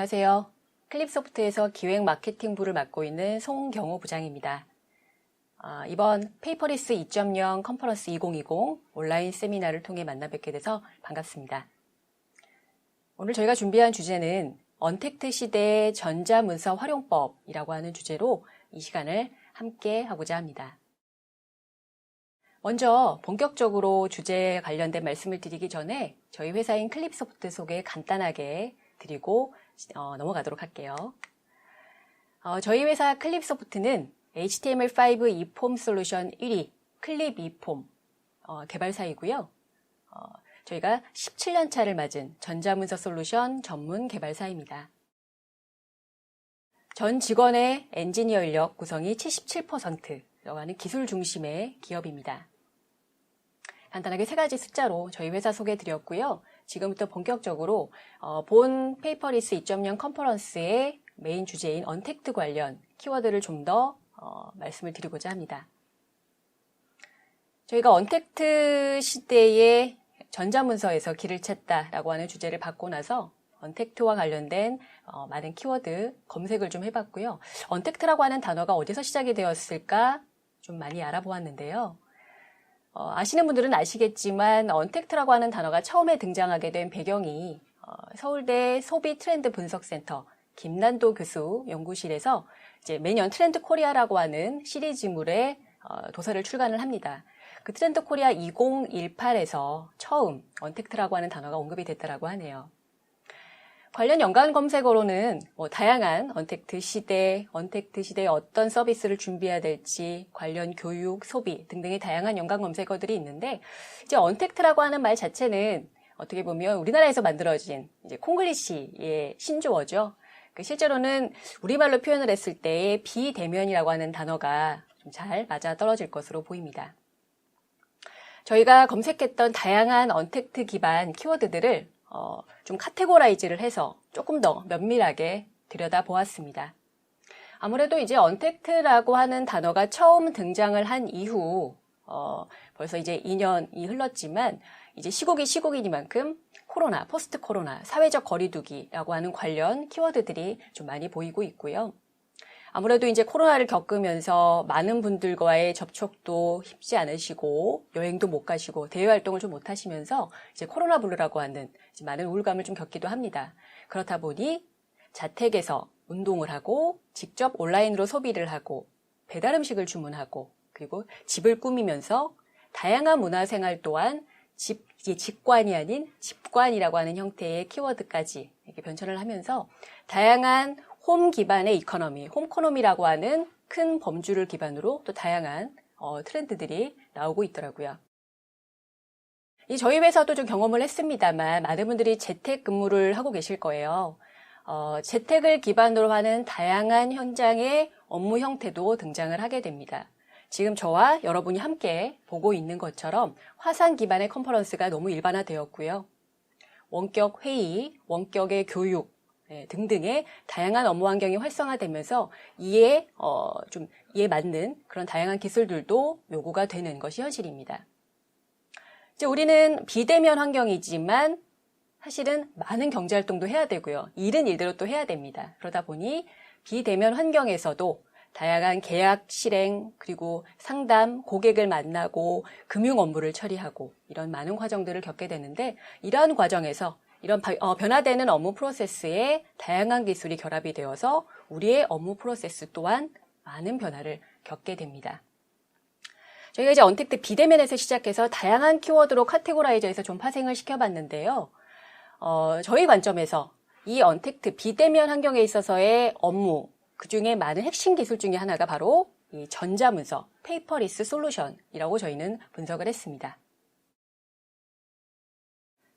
안녕하세요. 클립소프트에서 기획 마케팅부를 맡고 있는 송경호 부장입니다. 아, 이번 페이퍼리스 2.0 컨퍼런스 2020 온라인 세미나를 통해 만나 뵙게 돼서 반갑습니다. 오늘 저희가 준비한 주제는 언택트 시대의 전자문서 활용법이라고 하는 주제로 이 시간을 함께 하고자 합니다. 먼저 본격적으로 주제에 관련된 말씀을 드리기 전에 저희 회사인 클립소프트 소개 간단하게 드리고 어, 넘어가도록 할게요. 어, 저희 회사 클립소프트는 HTML5 e폼 솔루션 1위 클립 e폼 어, 개발사이고요. 어, 저희가 17년 차를 맞은 전자문서 솔루션 전문 개발사입니다. 전 직원의 엔지니어 인력 구성이 77%라고 하는 기술 중심의 기업입니다. 간단하게 세 가지 숫자로 저희 회사 소개해 드렸고요. 지금부터 본격적으로 어, 본 페이퍼리스 2.0 컨퍼런스의 메인 주제인 언택트 관련 키워드를 좀더 어, 말씀을 드리고자 합니다. 저희가 언택트 시대의 전자문서에서 길을 찾다라고 하는 주제를 받고 나서 언택트와 관련된 어, 많은 키워드 검색을 좀 해봤고요. 언택트라고 하는 단어가 어디서 시작이 되었을까 좀 많이 알아보았는데요. 어, 아시는 분들은 아시겠지만 언택트라고 하는 단어가 처음에 등장하게 된 배경이 어, 서울대 소비 트렌드 분석센터 김난도 교수 연구실에서 이제 매년 트렌드 코리아라고 하는 시리즈물의 어, 도서를 출간을 합니다. 그 트렌드 코리아 2018에서 처음 언택트라고 하는 단어가 언급이 됐다라고 하네요. 관련 연관 검색어로는 뭐 다양한 언택트 시대, 언택트 시대에 어떤 서비스를 준비해야 될지, 관련 교육, 소비 등등의 다양한 연관 검색어들이 있는데, 이제 언택트라고 하는 말 자체는 어떻게 보면 우리나라에서 만들어진 이제 콩글리시의 신조어죠. 그 실제로는 우리말로 표현을 했을 때 비대면이라고 하는 단어가 좀 잘 맞아 떨어질 것으로 보입니다. 저희가 검색했던 다양한 언택트 기반 키워드들을 어, 좀 카테고라이즈를 해서 조금 더 면밀하게 들여다보았습니다. 아무래도 이제 언택트라고 하는 단어가 처음 등장을 한 이후 어, 벌써 이제 2년이 흘렀지만 이제 시국이 시국이니만큼 코로나, 포스트 코로나, 사회적 거리두기라고 하는 관련 키워드들이 좀 많이 보이고 있고요. 아무래도 이제 코로나를 겪으면서 많은 분들과의 접촉도 쉽지 않으시고 여행도 못 가시고 대외 활동을 좀 못 하시면서 이제 코로나 블루라고 하는 많은 우울감을 좀 겪기도 합니다. 그렇다 보니 자택에서 운동을 하고 직접 온라인으로 소비를 하고 배달 음식을 주문하고 그리고 집을 꾸미면서 다양한 문화 생활 또한 집, 직관이 아닌 집관이라고 하는 형태의 키워드까지 이렇게 변천을 하면서 다양한 홈 기반의 이코노미, 홈코노미라고 하는 큰 범주를 기반으로 또 다양한 어, 트렌드들이 나오고 있더라고요. 이 저희 회사도 좀 경험을 했습니다만 많은 분들이 재택 근무를 하고 계실 거예요. 어, 재택을 기반으로 하는 다양한 현장의 업무 형태도 등장을 하게 됩니다. 지금 저와 여러분이 함께 보고 있는 것처럼 화상 기반의 컨퍼런스가 너무 일반화되었고요. 원격 회의, 원격의 교육, 네, 등등의 다양한 업무 환경이 활성화되면서 이에 어, 좀 이에 맞는 그런 다양한 기술들도 요구가 되는 것이 현실입니다. 이제 우리는 비대면 환경이지만 사실은 많은 경제 활동도 해야 되고요. 일은 일대로 또 해야 됩니다. 그러다 보니 비대면 환경에서도 다양한 계약 실행 그리고 상담, 고객을 만나고 금융 업무를 처리하고 이런 많은 과정들을 겪게 되는데 이러한 과정에서 이런 어, 변화되는 업무 프로세스에 다양한 기술이 결합이 되어서 우리의 업무 프로세스 또한 많은 변화를 겪게 됩니다. 저희가 이제 언택트 비대면에서 시작해서 다양한 키워드로 카테고라이저해서 좀 파생을 시켜봤는데요. 어, 저희 관점에서 이 언택트 비대면 환경에 있어서의 업무, 그 중에 많은 핵심 기술 중에 하나가 바로 이 전자문서, 페이퍼리스 솔루션이라고 저희는 분석을 했습니다.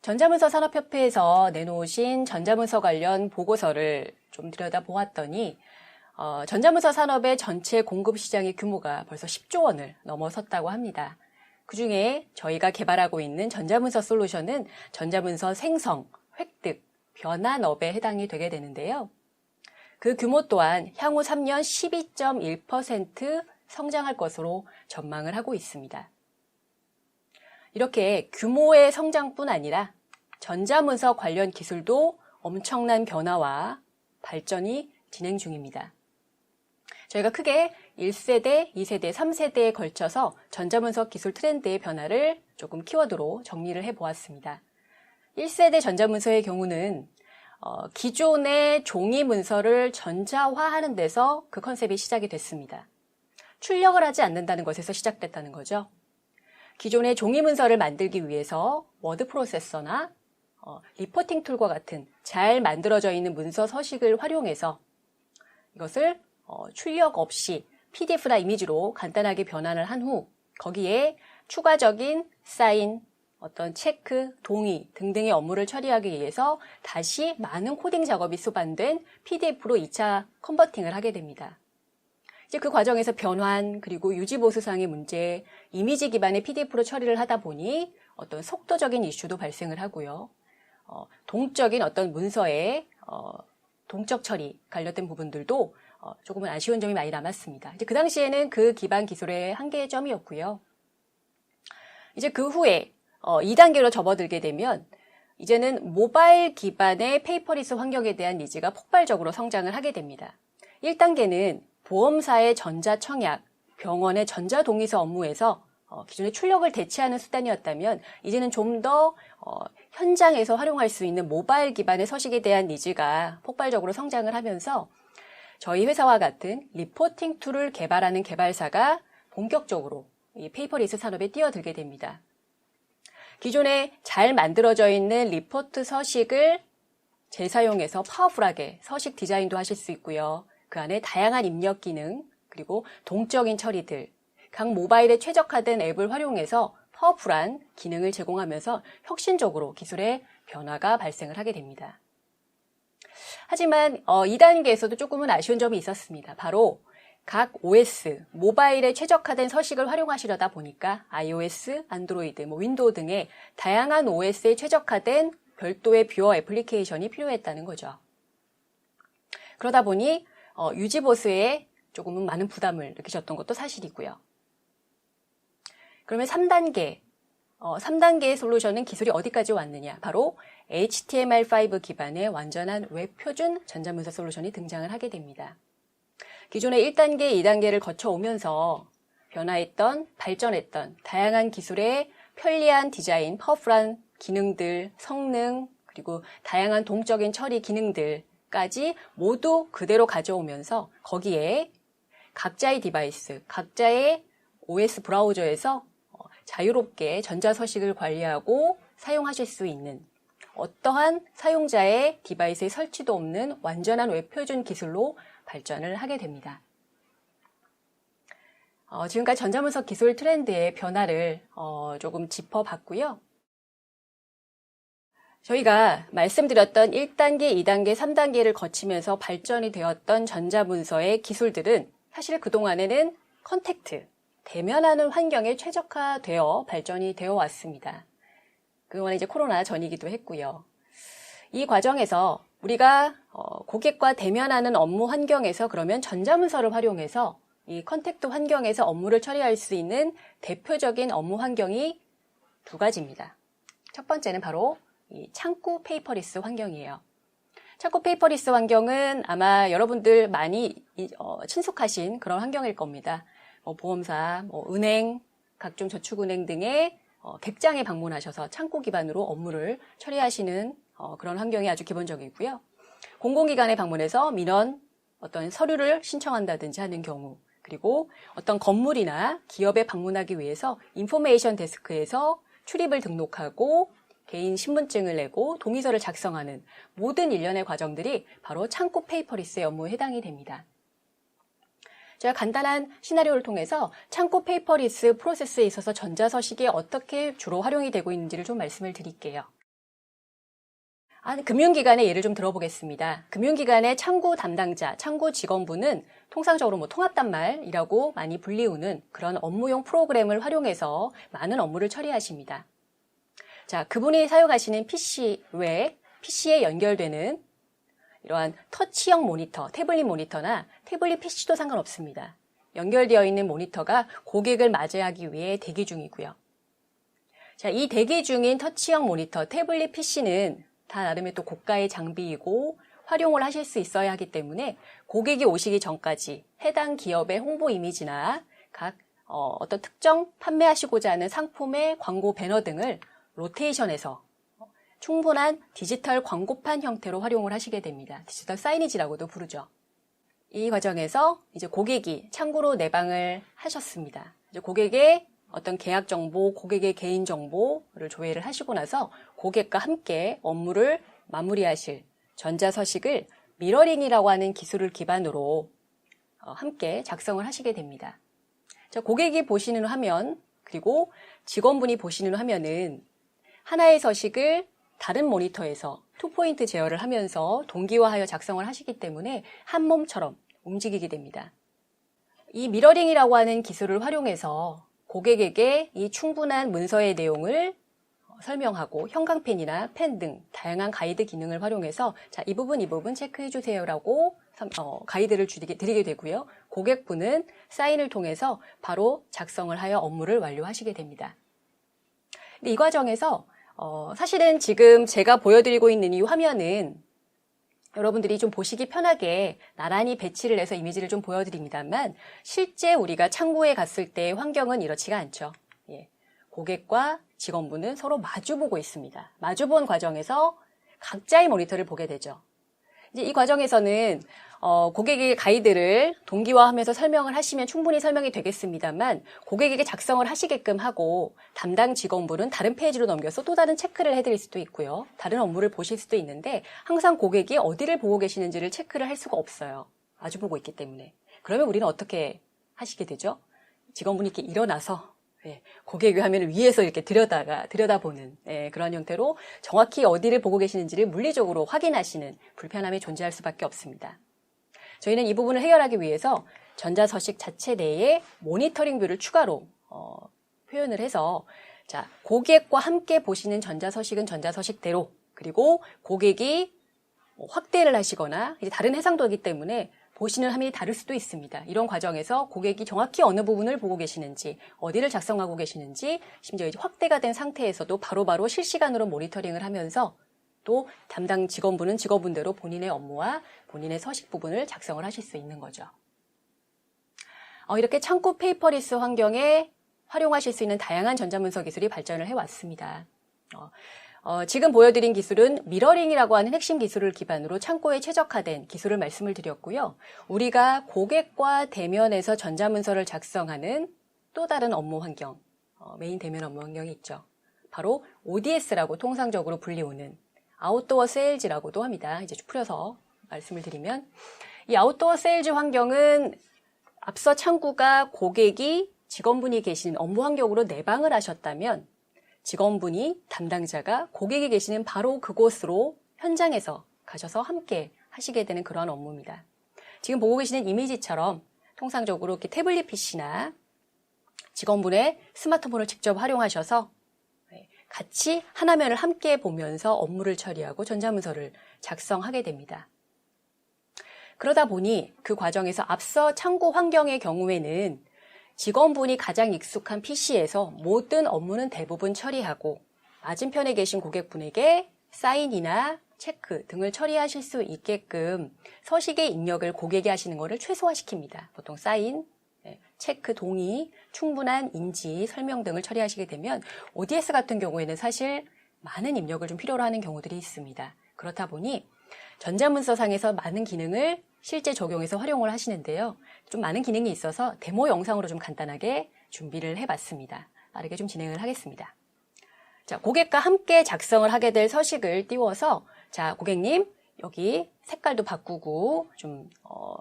전자문서 산업협회에서 내놓으신 전자문서 관련 보고서를 좀 들여다보았더니 어, 전자문서 산업의 전체 공급 시장의 규모가 벌써 10조 원을 넘어섰다고 합니다. 그 중에 저희가 개발하고 있는 전자문서 솔루션은 전자문서 생성, 획득, 변환업에 해당이 되게 되는데요. 그 규모 또한 향후 3년 12.1% 성장할 것으로 전망을 하고 있습니다. 이렇게 규모의 성장뿐 아니라 전자문서 관련 기술도 엄청난 변화와 발전이 진행 중입니다. 저희가 크게 1세대, 2세대, 3세대에 걸쳐서 전자문서 기술 트렌드의 변화를 조금 키워드로 정리를 해보았습니다. 1세대 전자문서의 경우는 어, 기존의 종이 문서를 전자화하는 데서 그 컨셉이 시작이 됐습니다. 출력을 하지 않는다는 것에서 시작됐다는 거죠. 기존의 종이 문서를 만들기 위해서 워드 프로세서나 어, 리포팅 툴과 같은 잘 만들어져 있는 문서 서식을 활용해서 이것을 어, 출력 없이 PDF나 이미지로 간단하게 변환을 한 후 거기에 추가적인 사인, 어떤 체크, 동의 등등의 업무를 처리하기 위해서 다시 많은 코딩 작업이 수반된 PDF로 2차 컨버팅을 하게 됩니다. 이제 그 과정에서 변환, 그리고 유지보수상의 문제, 이미지 기반의 PDF로 처리를 하다 보니 어떤 속도적인 이슈도 발생을 하고요. 어, 동적인 어떤 문서의 어, 동적 처리 관련된 부분들도 어, 조금은 아쉬운 점이 많이 남았습니다. 이제 그 당시에는 그 기반 기술의 한계의 점이었고요. 이제 그 후에 어, 2단계로 접어들게 되면 이제는 모바일 기반의 페이퍼리스 환경에 대한 니즈가 폭발적으로 성장을 하게 됩니다. 1단계는 보험사의 전자청약, 병원의 전자동의서 업무에서 어, 기존의 출력을 대체하는 수단이었다면 이제는 좀더 어, 현장에서 활용할 수 있는 모바일 기반의 서식에 대한 니즈가 폭발적으로 성장을 하면서 저희 회사와 같은 리포팅 툴을 개발하는 개발사가 본격적으로 이 페이퍼리스 산업에 뛰어들게 됩니다. 기존에 잘 만들어져 있는 리포트 서식을 재사용해서 파워풀하게 서식 디자인도 하실 수 있고요. 그 안에 다양한 입력 기능, 그리고 동적인 처리들, 각 모바일에 최적화된 앱을 활용해서 파워풀한 기능을 제공하면서 혁신적으로 기술의 변화가 발생을 하게 됩니다. 하지만 어, 2단계에서도 조금은 아쉬운 점이 있었습니다. 바로 각 OS, 모바일에 최적화된 서식을 활용하시려다 보니까 iOS, 안드로이드, 뭐 윈도우 등의 다양한 OS에 최적화된 별도의 뷰어 애플리케이션이 필요했다는 거죠. 그러다 보니 어, 유지보수에 조금은 많은 부담을 느끼셨던 것도 사실이고요. 그러면 3단계, 어, 3단계의 솔루션은 기술이 어디까지 왔느냐? 바로 HTML5 기반의 완전한 웹 표준 전자문서 솔루션이 등장을 하게 됩니다. 기존의 1단계, 2단계를 거쳐오면서 변화했던, 발전했던 다양한 기술의 편리한 디자인, 파워풀한 기능들, 성능, 그리고 다양한 동적인 처리 기능들 까지 모두 그대로 가져오면서 거기에 각자의 디바이스, 각자의 OS 브라우저에서 어, 자유롭게 전자서식을 관리하고 사용하실 수 있는 어떠한 사용자의 디바이스에 설치도 없는 완전한 웹 표준 기술로 발전을 하게 됩니다. 어, 지금까지 전자문서 기술 트렌드의 변화를 어, 조금 짚어봤고요. 저희가 말씀드렸던 1단계, 2단계, 3단계를 거치면서 발전이 되었던 전자문서의 기술들은 사실 그동안에는 컨택트, 대면하는 환경에 최적화되어 발전이 되어 왔습니다. 그동안 이제 코로나 전이기도 했고요. 이 과정에서 우리가 어, 고객과 대면하는 업무 환경에서 그러면 전자문서를 활용해서 이 컨택트 환경에서 업무를 처리할 수 있는 대표적인 업무 환경이 두 가지입니다. 첫 번째는 바로 이 창구 페이퍼리스 환경이에요. 창구 페이퍼리스 환경은 아마 여러분들 많이 어, 친숙하신 그런 환경일 겁니다. 뭐 보험사, 뭐 은행, 각종 저축은행 등의 어, 객장에 방문하셔서 창고 기반으로 업무를 처리하시는 어, 그런 환경이 아주 기본적이고요. 공공기관에 방문해서 민원, 어떤 서류를 신청한다든지 하는 경우, 그리고 어떤 건물이나 기업에 방문하기 위해서 인포메이션 데스크에서 출입을 등록하고 개인 신분증을 내고 동의서를 작성하는 모든 일련의 과정들이 바로 창고 페이퍼리스의 업무에 해당이 됩니다. 제가 간단한 시나리오를 통해서 창고 페이퍼리스 프로세스에 있어서 전자서식이 어떻게 주로 활용이 되고 있는지를 좀 말씀을 드릴게요. 아, 금융기관의 예를 좀 들어보겠습니다. 금융기관의 창구 담당자, 창구 직원분은 통상적으로 뭐 통합단말이라고 많이 불리우는 그런 업무용 프로그램을 활용해서 많은 업무를 처리하십니다. 자, 그분이 사용하시는 PC 외에 PC에 연결되는 이러한 터치형 모니터, 태블릿 모니터나 태블릿 PC도 상관없습니다. 연결되어 있는 모니터가 고객을 맞이하기 위해 대기 중이고요. 자, 이 대기 중인 터치형 모니터, 태블릿 PC는 다 나름의 또 고가의 장비이고 활용을 하실 수 있어야 하기 때문에 고객이 오시기 전까지 해당 기업의 홍보 이미지나 각 어, 어떤 특정 판매하시고자 하는 상품의 광고 배너 등을 로테이션해서 충분한 디지털 광고판 형태로 활용을 하시게 됩니다. 디지털 사이니지라고도 부르죠. 이 과정에서 이제 고객이 창구로 내방을 하셨습니다. 이제 고객의 어떤 계약 정보, 고객의 개인 정보를 조회를 하시고 나서 고객과 함께 업무를 마무리하실 전자 서식을 미러링이라고 하는 기술을 기반으로 어, 함께 작성을 하시게 됩니다. 자, 고객이 보시는 화면, 그리고 직원분이 보시는 화면은 하나의 서식을 다른 모니터에서 투포인트 제어를 하면서 동기화하여 작성을 하시기 때문에 한 몸처럼 움직이게 됩니다. 이 미러링이라고 하는 기술을 활용해서 고객에게 이 충분한 문서의 내용을 설명하고 형광펜이나 펜 등 다양한 가이드 기능을 활용해서 자, 이 부분 이 부분 체크해 주세요라고 어, 가이드를 주게, 드리게 되고요. 고객분은 사인을 통해서 바로 작성을 하여 업무를 완료하시게 됩니다. 이 과정에서 어, 사실은 지금 제가 보여드리고 있는 이 화면은 여러분들이 좀 보시기 편하게 나란히 배치를 해서 이미지를 좀 보여드립니다만 실제 우리가 창구에 갔을 때 환경은 이렇지가 않죠. 예. 고객과 직원분은 서로 마주보고 있습니다. 마주본 과정에서 각자의 모니터를 보게 되죠. 이제 이 과정에서는 어, 고객에게 가이드를 동기화하면서 설명을 하시면 충분히 설명이 되겠습니다만 고객에게 작성을 하시게끔 하고 담당 직원분은 다른 페이지로 넘겨서 또 다른 체크를 해드릴 수도 있고요. 다른 업무를 보실 수도 있는데 항상 고객이 어디를 보고 계시는지를 체크를 할 수가 없어요. 마주 보고 있기 때문에. 그러면 우리는 어떻게 하시게 되죠? 직원분이 이렇게 일어나서 예, 고객의 화면을 위에서 이렇게 들여다가 들여다보는 예, 그런 형태로 정확히 어디를 보고 계시는지를 물리적으로 확인하시는 불편함이 존재할 수밖에 없습니다. 저희는 이 부분을 해결하기 위해서 전자서식 자체 내에 모니터링 뷰를 추가로 어, 표현을 해서 자 고객과 함께 보시는 전자서식은 전자서식대로 그리고 고객이 뭐 확대를 하시거나 다른 해상도이기 때문에 보시는 화면이 다를 수도 있습니다. 이런 과정에서 고객이 정확히 어느 부분을 보고 계시는지, 어디를 작성하고 계시는지, 심지어 이제 확대가 된 상태에서도 바로바로 바로 실시간으로 모니터링을 하면서 또 담당 직원분은 직원분대로 본인의 업무와 본인의 서식 부분을 작성을 하실 수 있는 거죠. 어, 이렇게 창고 페이퍼리스 환경에 활용하실 수 있는 다양한 전자문서 기술이 발전을 해왔습니다. 어, 어, 지금 보여드린 기술은 미러링이라고 하는 핵심 기술을 기반으로 창고에 최적화된 기술을 말씀을 드렸고요. 우리가 고객과 대면에서 전자문서를 작성하는 또 다른 업무 환경, 어, 메인 대면 업무 환경이 있죠. 바로 ODS라고 통상적으로 불리우는 아웃도어 세일즈라고도 합니다. 이제 풀어서 말씀을 드리면 이 아웃도어 세일즈 환경은 앞서 창구가 고객이 직원분이 계신 업무 환경으로 내방을 하셨다면 직원분이 담당자가 고객이 계시는 바로 그곳으로 현장에서 가셔서 함께 하시게 되는 그러한 업무입니다. 지금 보고 계시는 이미지처럼 통상적으로 이렇게 태블릿 PC나 직원분의 스마트폰을 직접 활용하셔서 네, 같이 하나면을 함께 보면서 업무를 처리하고 전자문서를 작성하게 됩니다. 그러다 보니 그 과정에서 앞서 창고 환경의 경우에는 직원분이 가장 익숙한 PC에서 모든 업무는 대부분 처리하고 맞은편에 계신 고객분에게 사인이나 체크 등을 처리하실 수 있게끔 서식의 입력을 고객이 하시는 것을 최소화시킵니다. 보통 사인, 네, 체크, 동의, 충분한 인지, 설명 등을 처리하시게 되면 ODS 같은 경우에는 사실 많은 입력을 좀 필요로 하는 경우들이 있습니다. 그렇다 보니 전자문서상에서 많은 기능을 실제 적용해서 활용을 하시는데요. 좀 많은 기능이 있어서 데모 영상으로 좀 간단하게 준비를 해봤습니다. 빠르게 좀 진행을 하겠습니다. 자, 고객과 함께 작성을 하게 될 서식을 띄워서 자, 고객님 여기 색깔도 바꾸고 좀 어,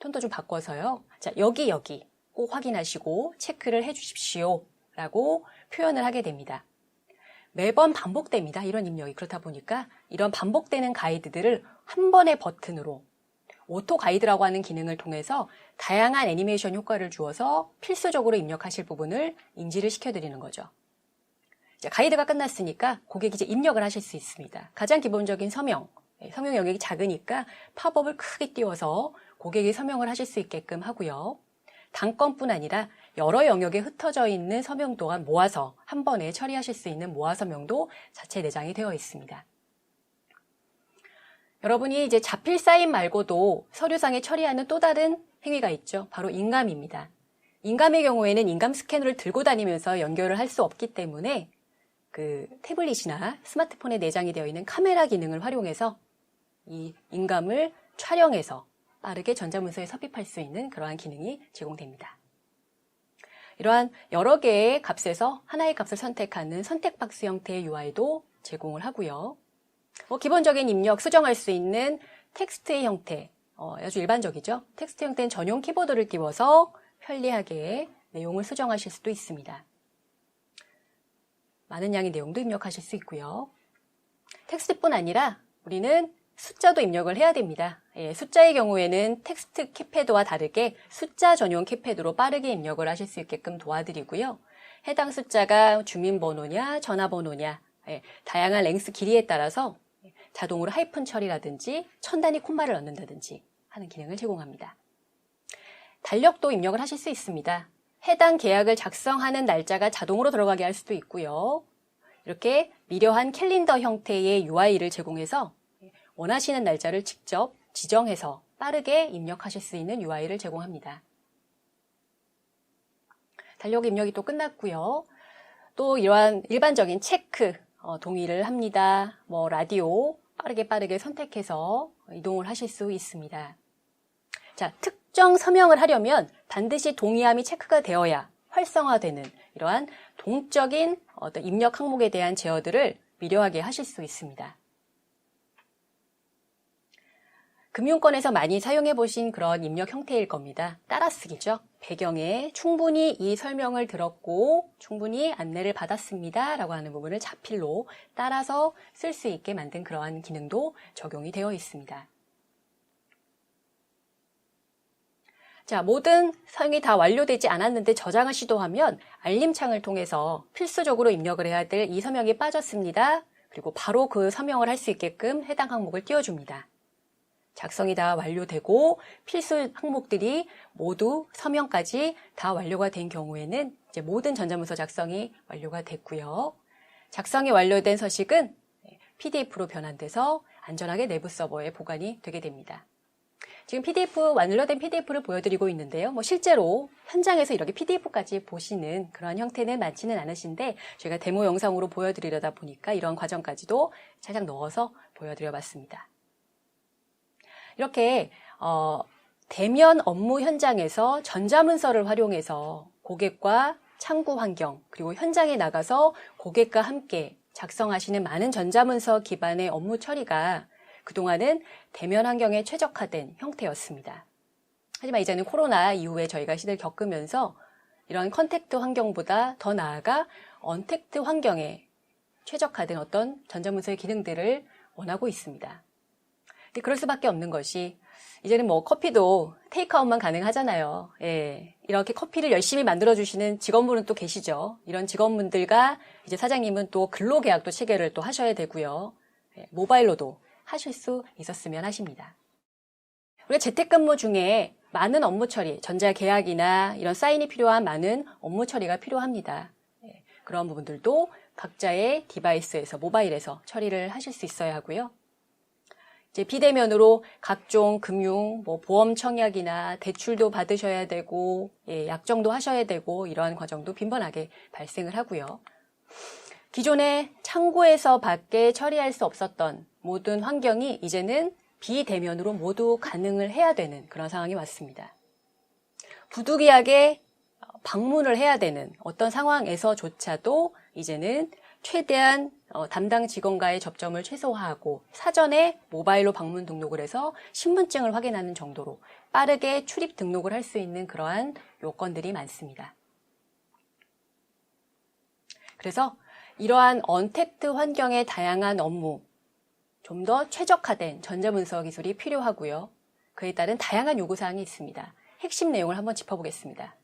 톤도 좀 바꿔서요. 자, 여기 여기 꼭 확인하시고 체크를 해 주십시오. 라고 표현을 하게 됩니다. 매번 반복됩니다. 이런 입력이. 그렇다 보니까 이런 반복되는 가이드들을 한 번의 버튼으로 오토 가이드라고 하는 기능을 통해서 다양한 애니메이션 효과를 주어서 필수적으로 입력하실 부분을 인지를 시켜드리는 거죠. 가이드가 끝났으니까 고객이 이제 입력을 하실 수 있습니다. 가장 기본적인 서명, 네, 서명 영역이 작으니까 팝업을 크게 띄워서 고객이 서명을 하실 수 있게끔 하고요. 단건뿐 아니라 여러 영역에 흩어져 있는 서명 또한 모아서 한 번에 처리하실 수 있는 모아 서명도 자체 내장이 되어 있습니다. 여러분이 이제 자필 사인 말고도 서류상에 처리하는 또 다른 행위가 있죠. 바로 인감입니다. 인감의 경우에는 인감 스캐너를 들고 다니면서 연결을 할 수 없기 때문에 그 태블릿이나 스마트폰에 내장이 되어 있는 카메라 기능을 활용해서 이 인감을 촬영해서 빠르게 전자문서에 섭입할 수 있는 그러한 기능이 제공됩니다. 이러한 여러 개의 값에서 하나의 값을 선택하는 선택 박스 형태의 UI도 제공을 하고요. 뭐 기본적인 입력, 수정할 수 있는 텍스트의 형태, 어, 아주 일반적이죠. 텍스트 형태는 전용 키보드를 끼워서 편리하게 내용을 수정하실 수도 있습니다. 많은 양의 내용도 입력하실 수 있고요. 텍스트뿐 아니라 우리는 숫자도 입력을 해야 됩니다. 예, 숫자의 경우에는 텍스트 키패드와 다르게 숫자 전용 키패드로 빠르게 입력을 하실 수 있게끔 도와드리고요. 해당 숫자가 주민번호냐, 전화번호냐, 예, 다양한 랭스 길이에 따라서 자동으로 하이픈 처리라든지 천 단위 콤마를 넣는다든지 하는 기능을 제공합니다. 달력도 입력을 하실 수 있습니다. 해당 계약을 작성하는 날짜가 자동으로 들어가게 할 수도 있고요. 이렇게 미려한 캘린더 형태의 UI를 제공해서 원하시는 날짜를 직접 지정해서 빠르게 입력하실 수 있는 UI를 제공합니다. 달력 입력이 또 끝났고요. 또 이러한 일반적인 체크, 어, 동의를 합니다. 뭐 라디오 빠르게 빠르게 선택해서 이동을 하실 수 있습니다. 자, 특정 서명을 하려면 반드시 동의함이 체크가 되어야 활성화되는 이러한 동적인 어떤 입력 항목에 대한 제어들을 미려하게 하실 수 있습니다. 금융권에서 많이 사용해 보신 그런 입력 형태일 겁니다. 따라쓰기죠. 배경에 충분히 이 설명을 들었고 충분히 안내를 받았습니다. 라고 하는 부분을 자필로 따라서 쓸 수 있게 만든 그러한 기능도 적용이 되어 있습니다. 자, 모든 사용이 다 완료되지 않았는데 저장을 시도하면 알림창을 통해서 필수적으로 입력을 해야 될 이 서명이 빠졌습니다. 그리고 바로 그 서명을 할 수 있게끔 해당 항목을 띄워줍니다. 작성이 다 완료되고 필수 항목들이 모두 서명까지 다 완료가 된 경우에는 이제 모든 전자문서 작성이 완료가 됐고요. 작성이 완료된 서식은 PDF로 변환돼서 안전하게 내부 서버에 보관이 되게 됩니다. 지금 PDF 완료된 PDF를 보여드리고 있는데요. 뭐 실제로 현장에서 이렇게 PDF까지 보시는 그런 형태는 많지는 않으신데 저희가 데모 영상으로 보여드리려다 보니까 이런 과정까지도 살짝 넣어서 보여드려봤습니다. 이렇게 어, 대면 업무 현장에서 전자문서를 활용해서 고객과 창구 환경 그리고 현장에 나가서 고객과 함께 작성하시는 많은 전자문서 기반의 업무 처리가 그동안은 대면 환경에 최적화된 형태였습니다. 하지만 이제는 코로나 이후에 저희가 시대를 겪으면서 이런 컨택트 환경보다 더 나아가 언택트 환경에 최적화된 어떤 전자문서의 기능들을 원하고 있습니다. 그럴 수밖에 없는 것이 이제는 뭐 커피도 테이크아웃만 가능하잖아요. 예. 이렇게 커피를 열심히 만들어주시는 직원분은 또 계시죠. 이런 직원분들과 이제 사장님은 또 근로계약도 체계를 또 하셔야 되고요. 예. 모바일로도 하실 수 있었으면 하십니다. 우리가 재택근무 중에 많은 업무 처리, 전자계약이나 이런 사인이 필요한 많은 업무 처리가 필요합니다. 예. 그런 부분들도 각자의 디바이스에서, 모바일에서 처리를 하실 수 있어야 하고요. 이제 비대면으로 각종 금융, 뭐 보험 청약이나 대출도 받으셔야 되고, 예, 약정도 하셔야 되고, 이러한 과정도 빈번하게 발생을 하고요. 기존에 창구에서 밖에 처리할 수 없었던 모든 환경이 이제는 비대면으로 모두 가능을 해야 되는 그런 상황이 왔습니다. 부득이하게 방문을 해야 되는 어떤 상황에서조차도 이제는 최대한 어, 담당 직원과의 접점을 최소화하고 사전에 모바일로 방문 등록을 해서 신분증을 확인하는 정도로 빠르게 출입 등록을 할 수 있는 그러한 요건들이 많습니다. 그래서 이러한 언택트 환경의 다양한 업무, 좀 더 최적화된 전자문서 기술이 필요하고요. 그에 따른 다양한 요구사항이 있습니다. 핵심 내용을 한번 짚어보겠습니다.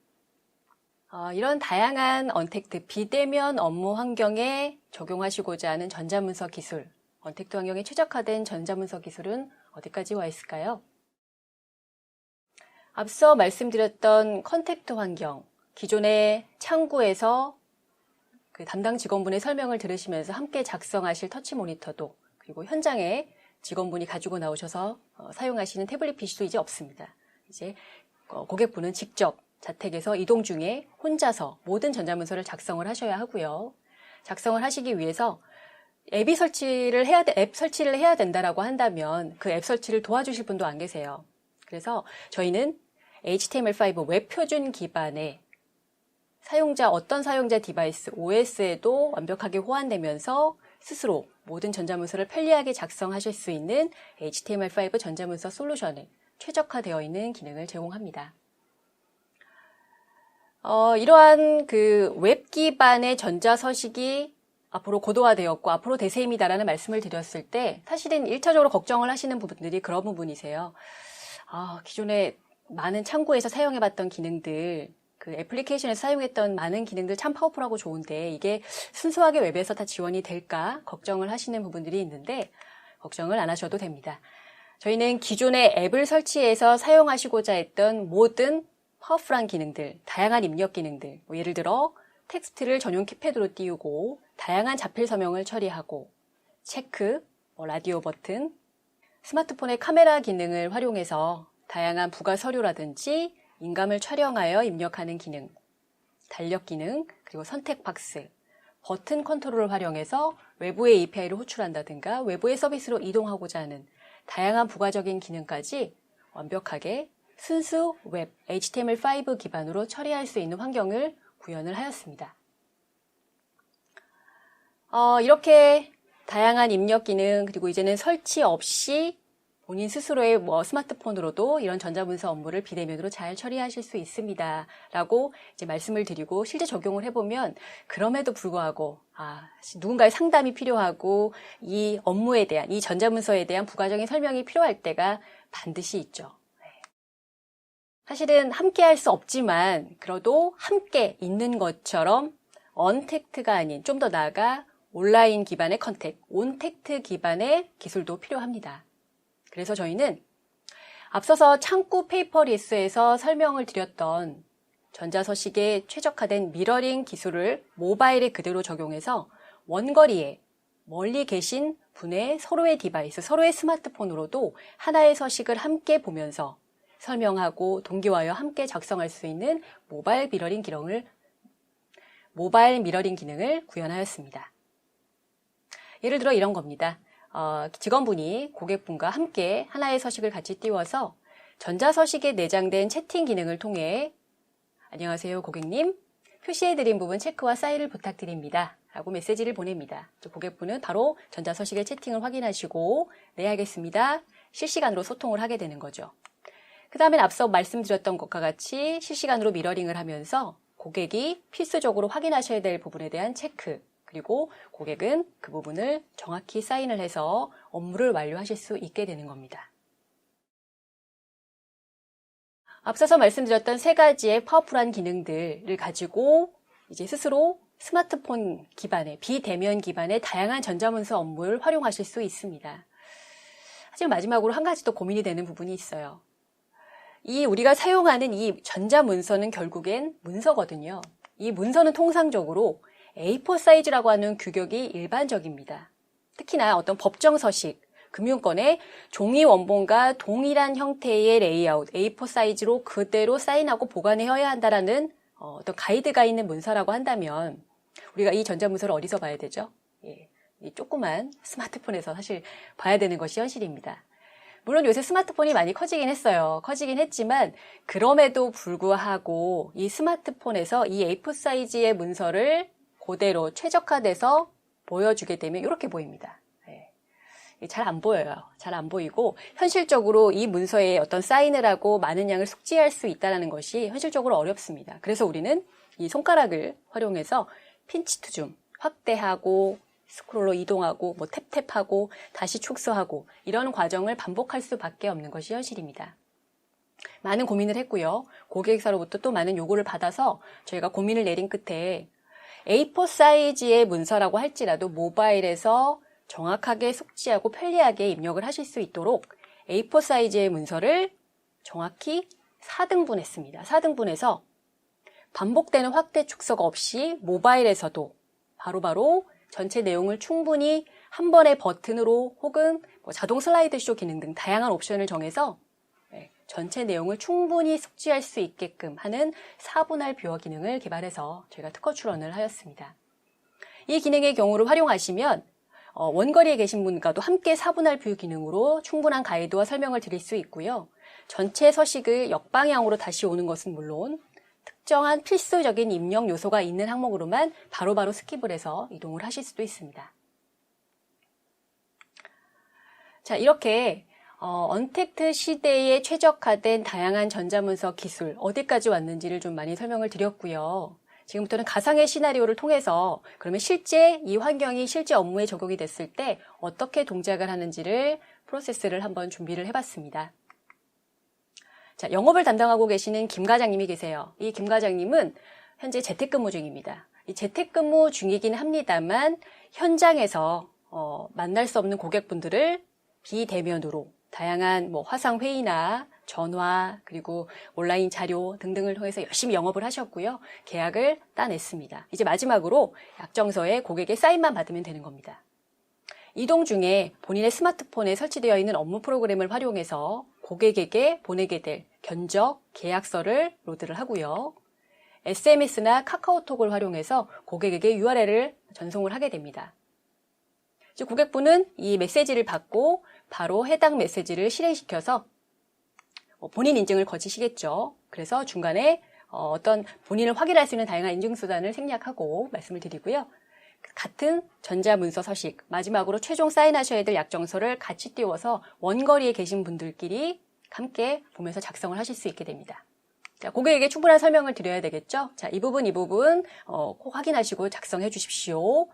어, 이런 다양한 언택트 비대면 업무 환경에 적용하시고자 하는 전자문서 기술, 언택트 환경에 최적화된 전자문서 기술은 어디까지 와 있을까요? 앞서 말씀드렸던 컨택트 환경, 기존의 창구에서 그 담당 직원분의 설명을 들으시면서 함께 작성하실 터치 모니터도 그리고 현장에 직원분이 가지고 나오셔서 어, 사용하시는 태블릿 PC도 이제 없습니다. 이제 어, 고객분은 직접 자택에서 이동 중에 혼자서 모든 전자문서를 작성을 하셔야 하고요. 작성을 하시기 위해서 앱이 설치를 해야 돼, 앱 설치를 해야 된다라고 한다면 그 앱 설치를 도와주실 분도 안 계세요. 그래서 저희는 HTML5 웹 표준 기반의 사용자 어떤 사용자 디바이스 OS에도 완벽하게 호환되면서 스스로 모든 전자문서를 편리하게 작성하실 수 있는 HTML5 전자문서 솔루션을 최적화되어 있는 기능을 제공합니다. 어, 이러한 그 웹 기반의 전자 서식이 앞으로 고도화되었고 앞으로 대세입니다라는 말씀을 드렸을 때 사실은 1차적으로 걱정을 하시는 부분들이 그런 부분이세요. 아, 기존에 많은 창구에서 사용해봤던 기능들, 그 애플리케이션에서 사용했던 많은 기능들 참 파워풀하고 좋은데 이게 순수하게 웹에서 다 지원이 될까 걱정을 하시는 부분들이 있는데 걱정을 안 하셔도 됩니다. 저희는 기존의 앱을 설치해서 사용하시고자 했던 모든 파워풀한 기능들, 다양한 입력 기능들, 뭐 예를 들어 텍스트를 전용 키패드로 띄우고 다양한 자필 서명을 처리하고 체크, 뭐 라디오 버튼, 스마트폰의 카메라 기능을 활용해서 다양한 부가 서류라든지 인감을 촬영하여 입력하는 기능, 달력 기능, 그리고 선택 박스, 버튼 컨트롤을 활용해서 외부의 API를 호출한다든가 외부의 서비스로 이동하고자 하는 다양한 부가적인 기능까지 완벽하게 순수 웹 HTML5 기반으로 처리할 수 있는 환경을 구현을 하였습니다. 어, 이렇게 다양한 입력 기능 그리고 이제는 설치 없이 본인 스스로의 뭐 스마트폰으로도 이런 전자문서 업무를 비대면으로 잘 처리하실 수 있습니다. 라고 이제 말씀을 드리고 실제 적용을 해보면 그럼에도 불구하고 아, 누군가의 상담이 필요하고 이 업무에 대한 이 전자문서에 대한 부가적인 설명이 필요할 때가 반드시 있죠. 네. 사실은 함께 할 수 없지만 그래도 함께 있는 것처럼 언택트가 아닌 좀 더 나아가 온라인 기반의 컨택, 온택트 기반의 기술도 필요합니다. 그래서 저희는 앞서서 창구 페이퍼리스에서 설명을 드렸던 전자서식에 최적화된 미러링 기술을 모바일에 그대로 적용해서 원거리에 멀리 계신 분의 서로의 디바이스, 서로의 스마트폰으로도 하나의 서식을 함께 보면서 설명하고 동기화하여 함께 작성할 수 있는 모바일 미러링 기능을 모바일 미러링 기능을 구현하였습니다. 예를 들어 이런 겁니다. 어, 직원분이 고객분과 함께 하나의 서식을 같이 띄워서 전자서식에 내장된 채팅 기능을 통해 안녕하세요 고객님 표시해드린 부분 체크와 사인을 부탁드립니다. 라고 메시지를 보냅니다. 고객분은 바로 전자서식의 채팅을 확인하시고 네 알겠습니다. 실시간으로 소통을 하게 되는 거죠. 그 다음엔 앞서 말씀드렸던 것과 같이 실시간으로 미러링을 하면서 고객이 필수적으로 확인하셔야 될 부분에 대한 체크, 그리고 고객은 그 부분을 정확히 사인을 해서 업무를 완료하실 수 있게 되는 겁니다. 앞서서 말씀드렸던 세 가지의 파워풀한 기능들을 가지고 이제 스스로 스마트폰 기반의 비대면 기반의 다양한 전자문서 업무를 활용하실 수 있습니다. 하지만 마지막으로 한 가지 더 고민이 되는 부분이 있어요. 이 우리가 사용하는 이 전자문서는 결국엔 문서거든요. 이 문서는 통상적으로 A4 사이즈라고 하는 규격이 일반적입니다. 특히나 어떤 법정 서식, 금융권의 종이 원본과 동일한 형태의 레이아웃, A4 사이즈로 그대로 사인하고 보관해야 한다라는 어, 어떤 가이드가 있는 문서라고 한다면 우리가 이 전자문서를 어디서 봐야 되죠? 예, 이 조그만 스마트폰에서 사실 봐야 되는 것이 현실입니다. 물론 요새 스마트폰이 많이 커지긴 했어요. 커지긴 했지만 그럼에도 불구하고 이 스마트폰에서 이 A4 사이즈의 문서를 그대로 최적화돼서 보여주게 되면 이렇게 보입니다. 네. 잘안 보여요. 잘 안 보이고 현실적으로 이 문서에 어떤 사인을 하고 많은 양을 숙지할 수 있다는 것이 현실적으로 어렵습니다. 그래서 우리는 이 손가락을 활용해서 핀치 투 줌 확대하고 스크롤로 이동하고 뭐 탭탭하고 다시 축소하고 이런 과정을 반복할 수밖에 없는 것이 현실입니다. 많은 고민을 했고요. 고객사로부터 또 많은 요구를 받아서 저희가 고민을 내린 끝에 A4 사이즈의 문서라고 할지라도 모바일에서 정확하게 숙지하고 편리하게 입력을 하실 수 있도록 A4 사이즈의 문서를 정확히 4등분했습니다. 4등분해서 반복되는 확대 축소가 없이 모바일에서도 바로바로 바로 전체 내용을 충분히 한 번의 버튼으로 혹은 뭐 자동 슬라이드쇼 기능 등 다양한 옵션을 정해서 네, 전체 내용을 충분히 숙지할 수 있게끔 하는 4분할 뷰어 기능을 개발해서 저희가 특허 출원을 하였습니다. 이 기능의 경우를 활용하시면 어, 원거리에 계신 분과도 함께 4분할 뷰 기능으로 충분한 가이드와 설명을 드릴 수 있고요. 전체 서식을 역방향으로 다시 오는 것은 물론 특정한 필수적인 입력 요소가 있는 항목으로만 바로 바로 스킵을 해서 이동을 하실 수도 있습니다. 자, 이렇게 어, 언택트 시대에 최적화된 다양한 전자문서 기술 어디까지 왔는지를 좀 많이 설명을 드렸고요. 지금부터는 가상의 시나리오를 통해서 그러면 실제 이 환경이 실제 업무에 적용이 됐을 때 어떻게 동작을 하는지를 프로세스를 한번 준비를 해봤습니다. 자, 영업을 담당하고 계시는 김 과장님이 계세요. 이 김 과장님은 현재 재택근무 중입니다. 이 재택근무 중이긴 합니다만 현장에서 어, 만날 수 없는 고객분들을 비대면으로 다양한 뭐 화상 회의나 전화 그리고 온라인 자료 등등을 통해서 열심히 영업을 하셨고요. 계약을 따냈습니다. 이제 마지막으로 약정서에 고객의 사인만 받으면 되는 겁니다. 이동 중에 본인의 스마트폰에 설치되어 있는 업무 프로그램을 활용해서 고객에게 보내게 될 견적, 계약서를 로드를 하고요. SMS나 카카오톡을 활용해서 고객에게 URL을 전송을 하게 됩니다. 즉 고객분은 이 메시지를 받고 바로 해당 메시지를 실행시켜서 뭐 본인 인증을 거치시겠죠. 그래서 중간에 어, 어떤 본인을 확인할 수 있는 다양한 인증 수단을 생략하고 말씀을 드리고요. 같은 전자문서 서식, 마지막으로 최종 사인하셔야 될 약정서를 같이 띄워서 원거리에 계신 분들끼리 함께 보면서 작성을 하실 수 있게 됩니다. 자, 고객에게 충분한 설명을 드려야 되겠죠? 자, 이 부분, 이 부분, 어, 꼭 확인하시고 작성해 주십시오.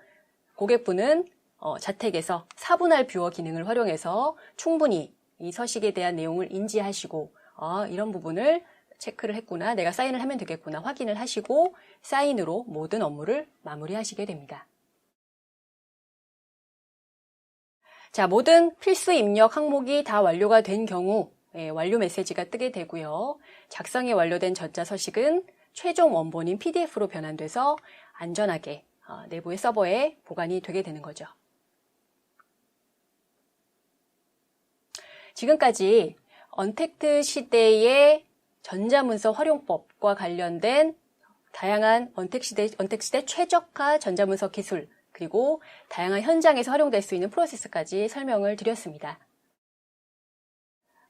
고객분은 어, 자택에서 4분할 뷰어 기능을 활용해서 충분히 이 서식에 대한 내용을 인지하시고 어, 이런 부분을 체크를 했구나, 내가 사인을 하면 되겠구나 확인을 하시고 사인으로 모든 업무를 마무리하시게 됩니다. 자, 모든 필수 입력 항목이 다 완료가 된 경우 예, 완료 메시지가 뜨게 되고요. 작성이 완료된 전자서식은 최종 원본인 PDF로 변환돼서 안전하게 어, 내부의 서버에 보관이 되게 되는 거죠. 지금까지 언택트 시대의 전자문서 활용법과 관련된 다양한 언택 시대, 언택 시대 최적화 전자문서 기술, 그리고 다양한 현장에서 활용될 수 있는 프로세스까지 설명을 드렸습니다.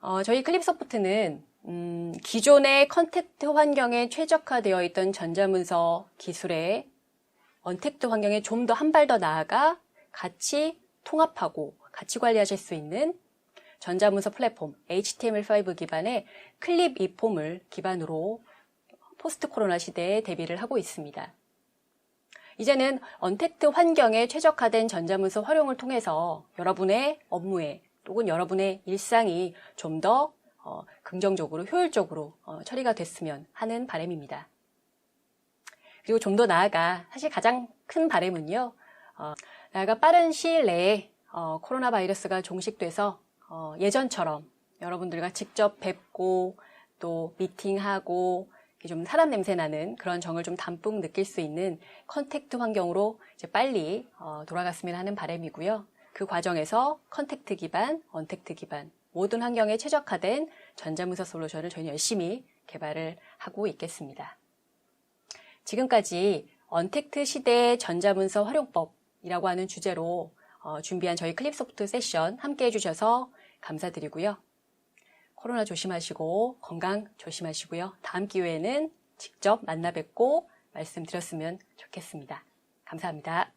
어, 저희 클립소프트는 음, 기존의 컨택트 환경에 최적화되어 있던 전자문서 기술에 언택트 환경에 좀 더 한 발 더 나아가 같이 통합하고 같이 관리하실 수 있는 전자문서 플랫폼 HTML5 기반의 클립 이폼을 기반으로 포스트 코로나 시대에 대비를 하고 있습니다. 이제는 언택트 환경에 최적화된 전자문서 활용을 통해서 여러분의 업무에 또는 여러분의 일상이 좀더 어, 긍정적으로 효율적으로 어, 처리가 됐으면 하는 바람입니다. 그리고 좀 더 나아가 사실 가장 큰 바람은요. 어, 나아가 빠른 시일 내에 어, 코로나 바이러스가 종식돼서 어, 예전처럼 여러분들과 직접 뵙고 또 미팅하고 좀 사람 냄새 나는 그런 정을 좀 담뿍 느낄 수 있는 컨택트 환경으로 이제 빨리 어, 돌아갔으면 하는 바람이고요. 그 과정에서 컨택트 기반, 언택트 기반 모든 환경에 최적화된 전자문서 솔루션을 저희는 열심히 개발을 하고 있겠습니다. 지금까지 언택트 시대의 전자문서 활용법이라고 하는 주제로 어, 준비한 저희 클립소프트 세션 함께 해주셔서 감사드리고요. 코로나 조심하시고 건강 조심하시고요. 다음 기회에는 직접 만나 뵙고 말씀드렸으면 좋겠습니다. 감사합니다.